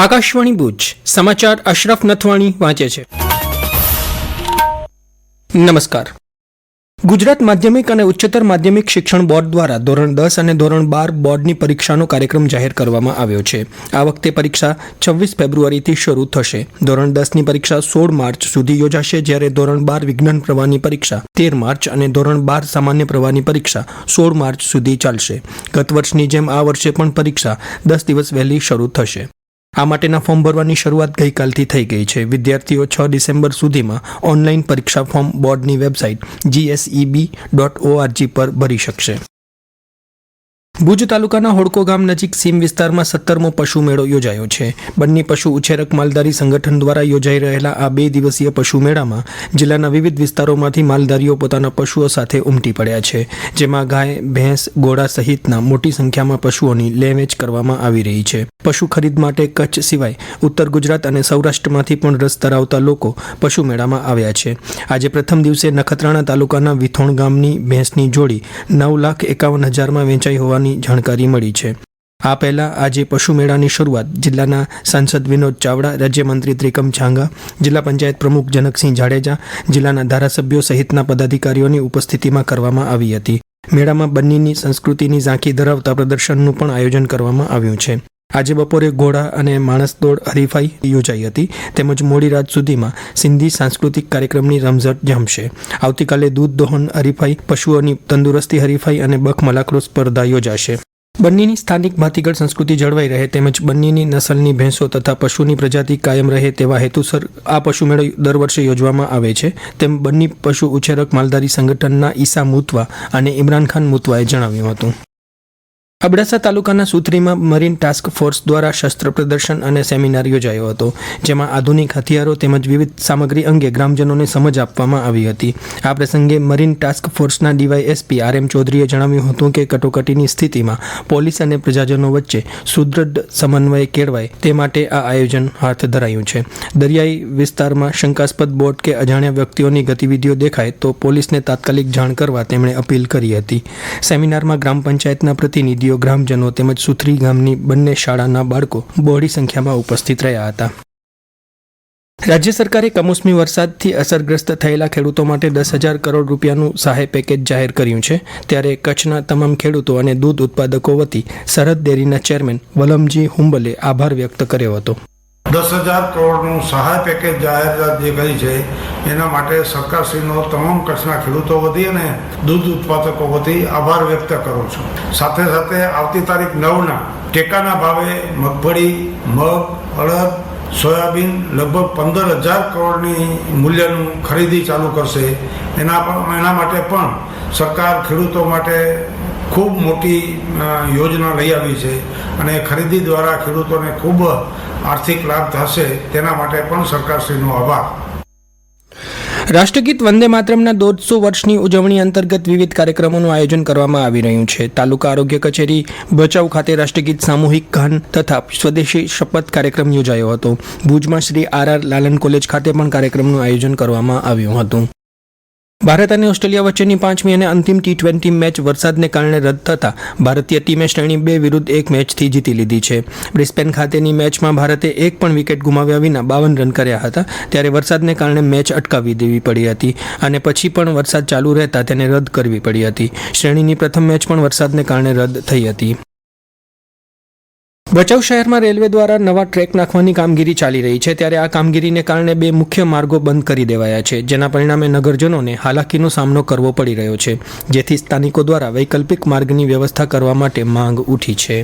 આકાશવાણી ભુજ, સમાચાર અશરફ નથવાણી વાંચે છે. નમસ્કાર. ગુજરાત માધ્યમિક અને ઉચ્ચતર માધ્યમિક શિક્ષણ બોર્ડ દ્વારા ધોરણ દસ અને ધોરણ બાર બોર્ડની પરીક્ષાનો કાર્યક્રમ જાહેર કરવામાં આવ્યો છે. આ વખતે પરીક્ષા છવ્વીસ ફેબ્રુઆરીથી શરૂ થશે. ધોરણ દસની પરીક્ષા સોળ માર્ચ સુધી યોજાશે, જ્યારે ધોરણ બાર વિજ્ઞાન પ્રવાહની પરીક્ષા તેર માર્ચ અને ધોરણ બાર સામાન્ય પ્રવાહની પરીક્ષા સોળ માર્ચ સુધી ચાલશે. ગત વર્ષની જેમ આ વર્ષે પણ પરીક્ષા દસ દિવસ વહેલી શરૂ થશે. આ માટેના ફોર્મ ભરવાની શરૂઆત ગઈકાલથી થઈ ગઈ છે. વિદ્યાર્થીઓ છ ડિસેમ્બર સુધીમાં ઓનલાઈન પરીક્ષા ફોર્મ બોર્ડની વેબસાઇટ જીએસઈબી ડોટ ઓઆરજી પર ભરી શકશે. ભુજ તાલુકાના હોડકો ગામ નજીક સીમ વિસ્તારમાં સત્તરમો પશુ મેળો યોજાયો છે. બંને પશુ ઉછેરક માલધારી સંગઠન દ્વારા યોજાઈ રહેલા આ બે દિવસીય પશુ મેળામાં જિલ્લાના વિવિધ વિસ્તારોમાંથી માલધારીઓ પોતાના પશુઓ સાથે ઉમટી પડ્યા છે, જેમાં ગાય, ભેંસ, ઘોડા સહિતના મોટી સંખ્યામાં પશુઓની લેવેચ કરવામાં આવી રહી છે. પશુ ખરીદ માટે કચ્છ સિવાય ઉત્તર ગુજરાત અને સૌરાષ્ટ્રમાંથી પણ રસ ધરાવતા લોકો પશુ મેળામાં આવ્યા છે. આજે પ્રથમ દિવસે નખત્રાણા તાલુકાના વિથોણ ગામની ભેંસની જોડી નવ લાખ એકાવન હજારમાં વેચાઈ હોવાની જાણકારી મળી છે. આ પહેલા આજે પશુ મેળાની શરૂઆત જિલ્લાના સાંસદ વિનોદ ચાવડા, રાજ્યમંત્રી ત્રિકમ છાંગા જિલ્લા પંચાયત પ્રમુખ જનકસિંહ જાડેજા, જિલ્લાના ધારાસભ્યો સહિતના પદાધિકારીઓની ઉપસ્થિતિમાં કરવામાં આવી હતી. મેળામાં બંનેની સંસ્કૃતિની ઝાંખી ધરાવતા પ્રદર્શનનું પણ આયોજન કરવામાં આવ્યું છે. આજે બપોરે ઘોડા અને માણસ દોડ હરીફાઈ યોજાઈ હતી. તેમજ મોડી રાત સુધીમાં સિંધી સાંસ્કૃતિક કાર્યક્રમની રમઝટ જમશે. આવતીકાલે દૂધ, દોહન, હરીફાઈ, પશુઓની તંદુરસ્તી હરીફાઈ અને બખ સ્પર્ધા યોજાશે. બંનેની સ્થાનિક ભાતીગળ સંસ્કૃતિ જળવાઈ રહે તેમજ બંનેની નસલની ભેંસો તથા પશુની પ્રજાતિ કાયમ રહે તેવા હેતુસર આ પશુ મેળો દર વર્ષે યોજવામાં આવે છે. તેમ બંને પશુ ઉછેરક માલધારી સંગઠનના ઈસા મુતવા અને ઇમરાન ખાન મુતવાએ જણાવ્યું હતું. અબડાસા તાલુકાના સુથરીમાં મરીન ટાસ્ક ફોર્સ દ્વારા શસ્ત્ર પ્રદર્શન અને સેમિનાર યોજાયો હતો, જેમાં આધુનિક હથિયારો તેમજ વિવિધ સામગ્રી અંગે ગ્રામજનોને સમજ આપવામાં આવી હતી. આ પ્રસંગે મરીન ટાસ્ક ફોર્સના ડીવાયએસપી આર એમ ચૌધરીએ જણાવ્યું હતું કે કટોકટીની સ્થિતિમાં પોલીસ અને પ્રજાજનો વચ્ચે સુદૃઢ સમન્વય કેળવાય તે માટે આ આયોજન હાથ ધરાયું છે. દરિયાઈ વિસ્તારમાં શંકાસ્પદ બોટ કે અજાણ્યા વ્યક્તિઓની ગતિવિધિઓ દેખાય તો પોલીસને તાત્કાલિક જાણ કરવા તેમણે અપીલ કરી હતી. સેમિનારમાં ગ્રામ પંચાયતના પ્રતિનિધિઓ ગ્રામજનો તેમજ સુથરી ગામની બંને શાળાના બાળકો બહોળી સંખ્યામાં ઉપસ્થિત રહ્યા હતા. રાજ્ય સરકારે કમોસમી વરસાદથી અસરગ્રસ્ત થયેલા ખેડૂતો માટે દસ હજાર કરોડ રૂપિયાનું સહાય પેકેજ જાહેર કર્યું છે. ત્યારે કચ્છના તમામ ખેડૂતો અને દૂધ ઉત્પાદકો વતી સરહદ ડેરીના ચેરમેન વલમજી હુંબલે આભાર વ્યક્ત કર્યો હતો. દસ હજાર કરોડનું સહાય પેકેજ જાહેરાત જે કરી છે, એના માટે સરકારશ્રીનો તમામ કચ્છના ખેડૂતો વતી અને દૂધ ઉત્પાદકો વતી આભાર વ્યક્ત કરું છું. સાથે સાથે આવતી તારીખ નવના ટેકાના ભાવે મગફળી, મગ, અડદ, સોયાબીન લગભગ પંદર હજાર કરોડની મૂલ્યનું ખરીદી ચાલુ કરશે. એના પણ, એના માટે પણ સરકાર ખેડૂતો માટે ખૂબ મોટી યોજના લઈ આવી છે અને ખરીદી દ્વારા ખેડૂતોને ખૂબ આર્થિક લાભ થશે તેના માટે પણ સરકારશ્રીનો આભાર. રાષ્ટ્રગીત વંદે માતરમના દોઢસો વર્ષની ઉજવણી અંતર્ગત વિવિધ કાર્યક્રમોનું આયોજન કરવામાં આવી રહ્યું છે. તાલુકા આરોગ્ય કચેરી, ભચાઉ ખાતે રાષ્ટ્રગીત સામૂહિક ગાન તથા સ્વદેશી શપથ કાર્યક્રમ યોજાયો હતો. ભુજમાં Shri R R Lalan college ખાતે પણ કાર્યક્રમનું આયોજન કરવામાં આવ્યું હતું. ભારત અને ઓસ્ટ્રેલિયા વચ્ચેની પાંચમી અને અંતિમ ટી ટ્વેન્ટી મેચ વરસાદને કારણે રદ થતા ભારતીય ટીમે શ્રેણી બે વિરુદ્ધ એક મેચથી જીતી લીધી છે. બ્રિસ્બેન ખાતેની મેચમાં ભારતે એક પણ વિકેટ ગુમાવ્યા વિના બાવન રન કર્યા હતા, ત્યારે વરસાદને કારણે મેચ અટકાવી દેવી પડી હતી અને પછી પણ વરસાદ ચાલુ રહેતા તેને રદ કરવી પડી હતી. શ્રેણીની પ્રથમ મેચ પણ વરસાદને કારણે રદ થઈ હતી. ભચાઉ શહેરમાં રેલવે દ્વારા નવા ટ્રેક નાખવાની કામગીરી ચાલી રહી છે ત્યારે આ કામગીરીને કારણે બે મુખ્ય માર્ગો બંધ કરી દેવાયા છે, જેના પરિણામે નગરજનોને હાલાકીનો સામનો કરવો પડી રહ્યો છે, જેથી સ્થાનિકો દ્વારા વૈકલ્પિક માર્ગની વ્યવસ્થા કરવા માટે માંગ ઉઠી છે.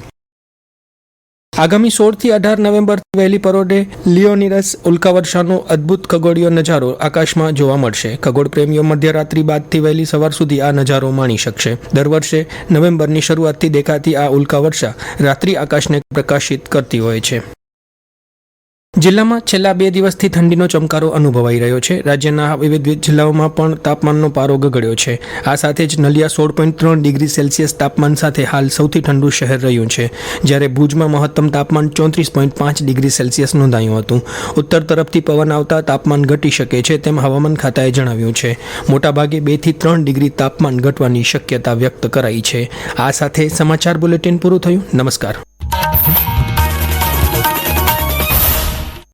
આગામી સોળથી અઢાર નવેમ્બર વહેલી પરોઢે લિયોનિરસ ઉલ્કાવર્ષાનો અદ્ભુત ખગોળીય નજારો આકાશમાં જોવા મળશે. ખગોળ પ્રેમીઓ મધ્યરાત્રિ બાદથી વહેલી સવાર સુધી આ નજારો માણી શકશે. દર વર્ષે નવેમ્બરની શરૂઆતથી દેખાતી આ ઉલ્કાવર્ષા રાત્રિ આકાશને પ્રકાશિત કરતી હોય છે. જિલ્લામાં છેલ્લા બે દિવસથી ઠંડીનો ચમકારો અનુભવાઈ રહ્યો છે. રાજ્યના વિવિધ જિલ્લાઓમાં પણ તાપમાનનો પારો ગગડ્યો છે. આ સાથે જ નલિયા સોળ પોઈન્ટ ત્રણ ડિગ્રી સેલ્સિયસ તાપમાન સાથે હાલ સૌથી ઠંડુ શહેર રહ્યું છે, જ્યારે ભુજમાં મહત્તમ તાપમાન ચોત્રીસ પોઈન્ટ પાંચ ડિગ્રી સેલ્સિયસ નોંધાયું હતું. ઉત્તર તરફથી પવન આવતા તાપમાન ઘટી શકે છે તેમ હવામાન ખાતાએ જણાવ્યું છે. મોટાભાગે બેથી ત્રણ ડિગ્રી તાપમાન ઘટવાની શક્યતા વ્યક્ત કરાઈ છે. આ સાથે સમાચાર બુલેટિન પૂરું થયું. નમસ્કાર.